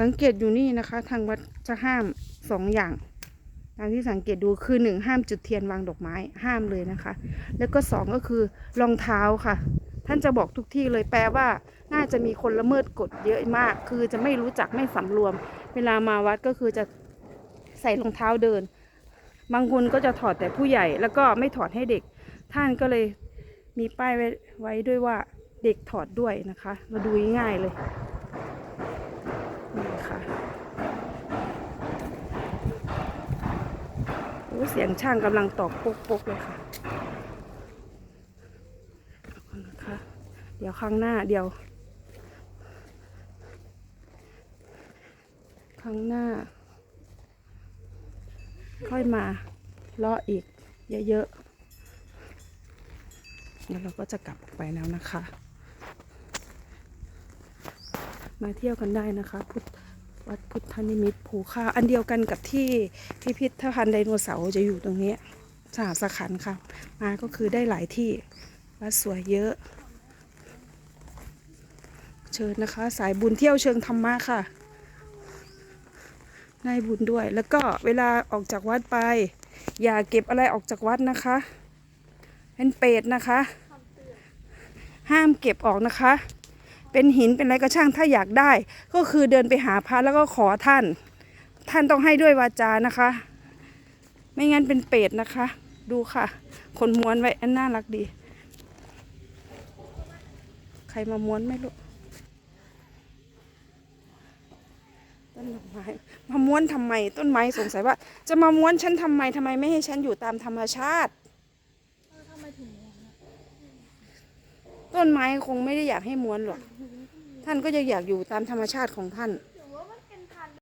สังเกตอยู่นี่นะคะ ทางวัดจะห้ามสองอย่างตามที่สังเกตดูคือหนึ่งห้ามจุดเทียนวางดอกไม้ห้ามเลยนะคะ แล้วก็สองก็คือรองเท้าค่ะ ท่านจะบอกทุกที่เลยแปลว่า น่าจะมีคนละเมิดกฎเยอะมาก คือจะไม่รู้จักไม่สำรวม เวลามาวัดก็คือจะใส่รองเท้าเดิน บางคนก็จะถอดแต่ผู้ใหญ่ แล้วก็ไม่ถอดให้เด็ก ท่านก็เลยมีป้ายไว้ไว้ด้วยว่าเด็กถอดด้วยนะคะ มาดูง่ายเลย ค่ะโอ้เสียงช่างกำลังตอกปุ๊กๆเลยค่ะเอานะคะเดี๋ยวข้างหน้าเดี๋ยว ข้างหน้า ค่อยมาเลาะอีกเยอะๆแล้วเราก็จะกลับออกไปแล้วนะคะ มาเที่ยวกันได้นะคะพุทธ วัดพุทธนิมิตภูค่าอันเดียวกันกับที่พิพิธภัณฑ์ไดโนเสาร์จะอยู่ตรงนี้สหสขันค่ะ มาก็คือได้หลายที่ วัดสวยเยอะ เชิญนะคะ สายบุญเที่ยวเชิงธรรมะค่ะได้บุญด้วย แล้วก็เวลาออกจากวัดไป อย่าเก็บอะไรออกจากวัดนะคะ เป็นเปรตนะคะ ห้ามเก็บออกนะคะ เป็นหินเป็นอะไรก็ช่างถ้าอยากได้ ก็คือเดินไปหาพระแล้วก็ขอท่าน ท่านต้องให้ด้วยวาจานะคะ ไม่งั้นเป็นเปรตนะคะ ดูค่ะ คนม้วนไว้อันน่ารักดี ใครมาม้วนไม่รู้ต้นดอกไม้มาม้วนทำไมต้นไม้สงสัยว่า จะมาม้วนฉันทำไมทำไมไม่ให้ฉันอยู่ตามธรรมชาติ ต้นไม้คงไม่ได้อยากให้ม้วนหรอก ท่านก็จะอยากอยู่ตามธรรมชาติของท่าน